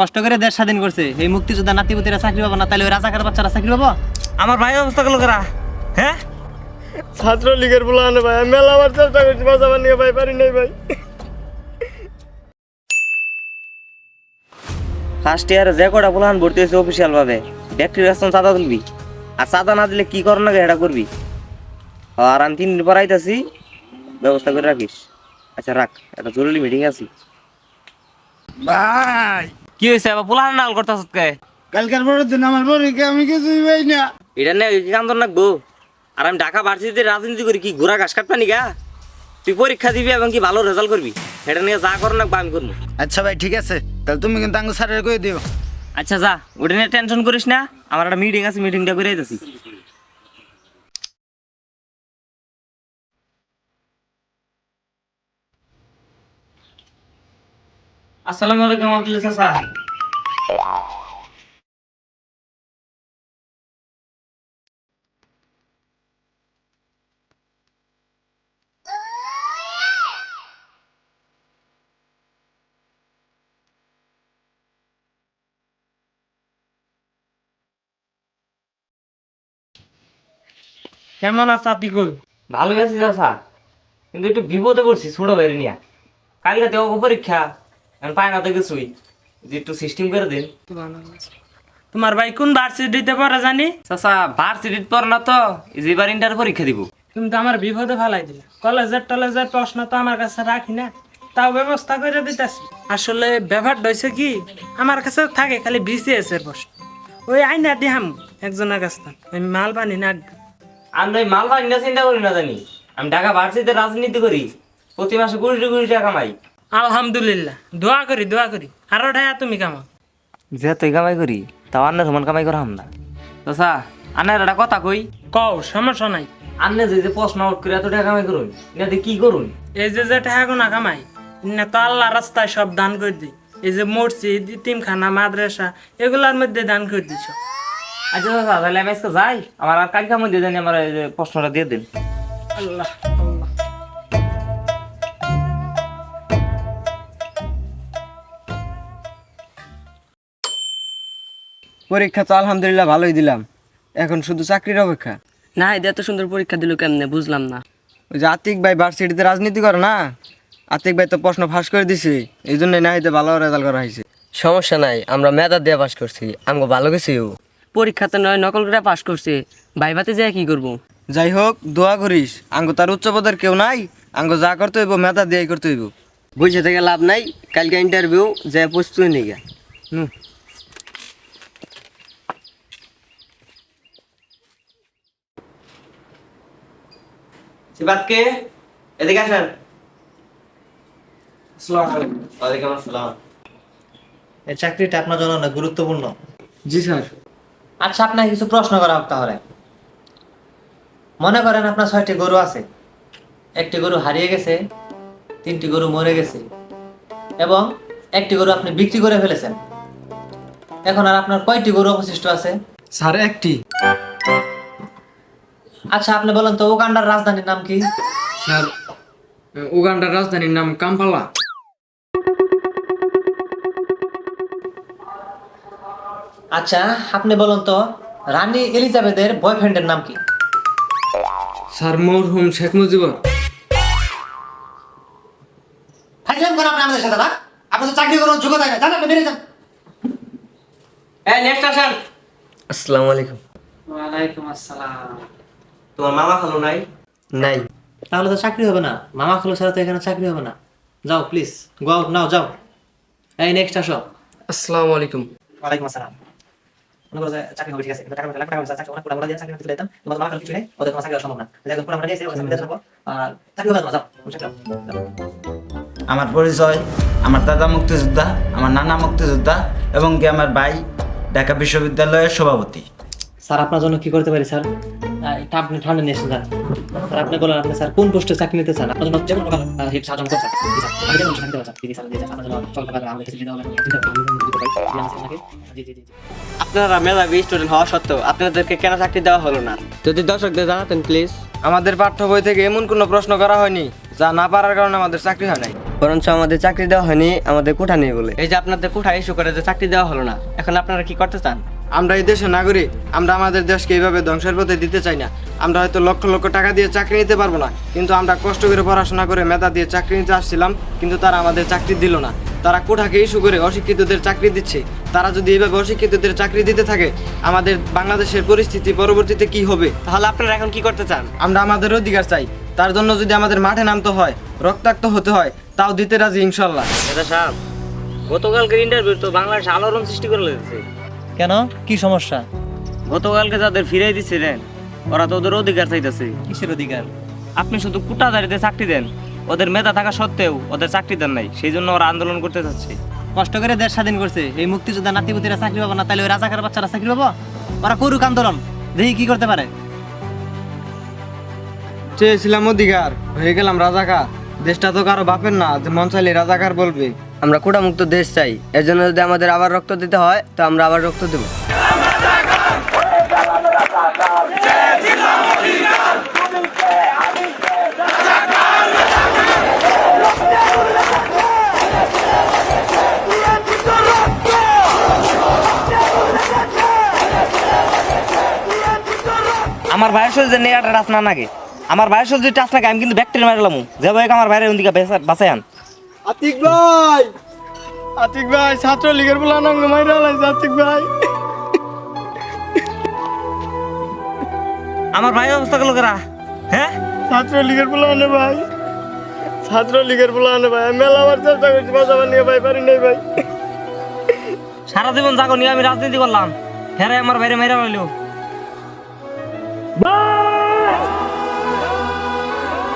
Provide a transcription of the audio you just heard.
কষ্ট করে দেশ স্বাধীন করছে। এই মুক্তিযোদ্ধা নাতিপুতিরা চাকরি পাবো না তাহলে ওই রাজাকার বাচ্চারা চাকরি পাবো? আমার ভাই অবস্থা গুলো করা? হ্যাঁ? ছাত্র লীগের বলা আনে ভাই আমি মেলা আমার চেষ্টা করছি বাঁচা বানিয়ে ভাই পারি নাই ভাই। ফার্স্ট ইয়ারে যে কটা প্লান ভর্তি হয়েছে অফিসিয়াল ভাবে ব্যক্তির রেশন চাঁদা তুলবি। আর চাঁদা না দিলে কি করো না এটা করবি? আর আমি তিন দিন পর আইতাছি ব্যবস্থা করে রাখিস। আচ্ছা রাখ একটা জরুরি মিটিং আছে। ভাই! কি হয়েছে আবার প্লান নাল করতেছ কে কালকের পরের দিন আমার পরীক্ষা আমি কিছুই পাই না। এটা নিয়ে কি কান্দন রাখব আর আমি ঢাকা ভার্সিটিতে রাজনীতি করি কি ঘোরা ঘাস কাটপানি গা তুই পরীক্ষা দিবি এবং কি ভালো রেজাল্ট করবি? এটা নিয়ে যা করো নাকবো আমি করব। আচ্ছা ভাই ঠিক আছে। তাহলে তুমি কিন্তু আঙ্গু স্যারের কই দিও? আচ্ছা যা ওটা নিয়ে টেনশন করিস না। আমার একটা মিটিং আছে মিটিংটা করে যাচ্ছি আসসালামু আলাইকুম আব্দুল চাচা। কেমন আছে আপনি কই ভালো আছি চাচা কিন্তু একটু বিপদে পড়ছি ছোট বাইরে নিয়ে। কালকে দেওয়া পরীক্ষা আমি পাই না তো কিছুই। যে একটু সিস্টেম করে দিন। তোমার ভাই কোন ভার্সিটিতে পড়া জানি? চাচা ভার্সিটিত পর না তো এবার ইন্টার পরীক্ষা দিব। তুমি তো আমার বিপদে ফেলাই দিলে। কলেজের টলেজের প্রশ্ন তো আমার কাছে রাখি না। তাও ব্যবস্থা করে দিতেছি। আসলে ব্যাপারটা হয়েছে কি আমার কাছে থাকে খালি বিসিএস এর প্রশ্ন। ওই আইনা দিহাম একজনের কাছে আমি মাল পানি না আমি ওই মাল ভাই না চিন্তা করি না জানি। আমি ঢাকা ভার্সিটিতে রাজনীতি করি। প্রতি মাসে কোটি কোটি টাকা কামাই। আলহামদুলিল্লাহ। দোয়া করি দোয়া করি। আরও ঢায়া তুমি কামা? যে তুই কামাই করি তাও আন্নের সমান কামাই করা হাম না চাচা আন্নের একটা কথা কই? কও সমস্যা নাই। আন্নে যে যে প্রশ্ন আউট করে এত টাকা কামাই করুন এটাতে কি করুন? এই যে যে ঠেহা না কামাই না তো আল্লাহ রাস্তায় সব দান করে দিই। এই যে মসজিদ ইতিমখানা মাদ্রাসা এগুলার মধ্যে দান করে দিছ আচ্ছা চাচা তাহলে আমি আজকে যাই আমার আর কালকে মধ্যে জানি আমার এই যে প্রশ্নটা দিয়ে দিন। আল্লাহ। পরীক্ষা তো আলহামদুলিল্লাহ ভালোই দিলাম। এখন শুধু চাকরির অপেক্ষা। না এত সুন্দর পরীক্ষা দিল কেমনে? বুঝলাম না। ওই যে আতিক ভাই ভার্সিটিতে রাজনীতি করে না? আতিক ভাই তো প্রশ্ন ফাঁস করে দিছে। এই জন্য না হইতে ভালো রেজাল্ট করা হয়েছে। সমস্যা নাই আমরা মেধা দিয়ে পাস করছি। আমাকে ভালো গেছি পরীক্ষাতে নয় নকল করে পাস করছে। ভাই ভাইভাতে যায় কি করব? যাই হোক দোয়া করিস। আঙ্গ তার উচ্চ পদের কেউ নাই আঙ্গ যা করতে হইব মেধা দিয়াই করতে হইব। বুঝে থেকে লাভ নাই কালকে ইন্টারভিউ যে প্রস্তুতি নিয়ে হুম। সিবাতকে এদিকে আসেন। ওয়ালাইকুম আসসালাম। এই চাকরিটা আপনার জন্য অনেক গুরুত্বপূর্ণ। জি স্যার। আচ্ছা আপনাকে কিছু প্রশ্ন করা হোক তাহলে। মনে করেন আপনার ছয়টি গরু আছে। একটি গরু হারিয়ে গেছে তিনটি গরু মরে গেছে এবং একটি গরু আপনি বিক্রি করে ফেলেছেন। এখন আর আপনার কয়টি গরু অবশিষ্ট আছে? স্যার একটি। আচ্ছা আপনি বলেন তো উগান্ডার রাজধানীর নাম কি? স্যার উগান্ডার রাজধানীর নাম কাম্পালা। আচ্ছা আপনি বলুন তো রানী এলিজাবেথের বয়ফ্রেন্ডের নাম কি? স্যার মরহুম শেখ মুজিবুর। ফাইজলাম করেন আপনি আমাদের সাথে না আপনি তো চাকরি করার যোগ্যতা না জান আপনি বেরিয়ে যান। এই নেক্সট আসেন। আসসালামু আলাইকুম। ওয়ালাইকুম আসসালাম। তোমার মামা খালো নাই? নাই। তাহলে তো চাকরি হবে না। মামা খালু ছাড়া তো এখানে চাকরি হবে না। যাও প্লিজ গো আউট নাও যাও। এই নেক্সট আসো। আসসালামু আলাইকুম। ওয়ালাইকুম আসসালাম। মনে করো চাকরি হবে ঠিক আছে। কিন্তু টাকা টাকা চাকরি অনেক পুরা দিয়ে চাকরি করতে দিতাম তোমার মামা খালু কিছু নেই ওদের তোমার চাকরি সম্ভব না দেখো পুরা আমরা আর চাকরি হবে না যাও। পরিচয় আমার দাদা মুক্তিযোদ্ধা আমার নানা মুক্তিযোদ্ধা এবং কি আমার ভাই ঢাকা বিশ্ববিদ্যালয়ের সভাপতি। স্যার আপনার জন্য কি করতে পারি স্যার? আপনি ঠান্ডা স্যার আপনি বলেন আপনি স্যার কোন পোস্টে চাকরি নিতে চান আপনার জন্য যে কোনো স্যার আমি যেমন স্যার আপনার জন্য সকল কাছে দিতে হবে আপনারা মেধাবী স্টুডেন্ট হওয়া সত্ত্বেও আপনাদেরকে কেন চাকরি দেওয়া হলো না যদি দর্শকদের জানাতেন প্লিজ আমাদের পাঠ্য বই থেকে এমন কোনো প্রশ্ন করা হয়নি যা না পারার কারণে আমাদের চাকরি হয় নাই বরঞ্চ আমাদের চাকরি দেওয়া হয়নি আমাদের কোঠা নেই বলে এই যে আপনাদের কোঠা ইস্যু করে যে চাকরি দেওয়া হলো না এখন আপনারা কি করতে চান আমরা এই দেশের নাগরিক আমরা আমাদের দেশকে এইভাবে ধ্বংসের পথে দিতে চাই না। আমরা হয়তো লক্ষ লক্ষ টাকা দিয়ে চাকরি নিতে পারব না কিন্তু আমরা কষ্ট করে পড়াশোনা করে মেধা দিয়ে চাকরি নিতে আসছিলাম কিন্তু তারা আমাদের চাকরি দিল না। তারা কোঠাকে ইস্যু করে অশিক্ষিতদের চাকরি দিচ্ছে। তারা যদি এইভাবে অশিক্ষিতদের চাকরি দিতে থাকে আমাদের বাংলাদেশের পরিস্থিতি পরবর্তীতে কি হবে? তাহলে আপনারা এখন কি করতে চান? আমরা আমাদের অধিকার চাই। তার জন্য যদি আমাদের মাঠে নামতে হয় রক্তাক্ত হতে হয় তাও দিতে রাজি ইনশাল্লাহ। এটা সাহেব গতকালকে ইন্টারভিউ তো বাংলাদেশ আলোড়ন সৃষ্টি করে লেগেছে। কেন? কি সমস্যা? গতকালকে যাদের ফিরাই দিচ্ছিলেন ওরা তো ওদের অধিকার চাইতেছে। কিসের অধিকার? আপনি শুধু কুটাদারিতে চাকরি দেন ওদের মেধা থাকা সত্ত্বেও ওদের চাকরি দেন নাই সেই জন্য ওরা আন্দোলন করতে চাচ্ছে কষ্ট করে দেশ স্বাধীন করছে এই মুক্তিযোদ্ধা নাতিপুতিরা চাকরি পাবো না তাহলে ওই রাজাকার বাচ্চারা চাকরি পাবো? ওরা করুক আন্দোলন দেখি কি করতে পারে। চেয়েছিলাম অধিকার হয়ে গেলাম রাজাকার। দেশটা তো কারও বাপের না যে মন চাইলে রাজাকার বলবে। আমরা কোটা মুক্ত দেশ চাই। এর জন্য যদি আমাদের আবার রক্ত দিতে হয়, তো আমরা আবার রক্ত দেবো। আমার ভাইয়ের সাথে যে নেয়াটা টাচ না নাগে, আমার ভাইয়ের সাথে যদি টাচ নাগে, আমি কিন্তু ব্যাকটেরিয়া মারলাম যে ভাই আমার ভাইয়ের ওদিকে বাঁচাই আন। আতিক ভাই। আতিক ভাই ছাত্র লীগের বলা নঙ্গ মাইরা লাগছে আতিক ভাই। আমার ভাইয়ের অবস্থা গুলো করা হ্যাঁ? ছাত্র লীগের বলা আনে ভাই। ছাত্র লীগের বলা আনে ভাই মেলা আমার চেষ্টা করছি বাঁচাবার নিয়ে ভাই পারি নাই ভাই। সারা জীবন জাগো নিয়ে আমি রাজনীতি করলাম। হ্যাঁ আমার বাইরে মেরা হইল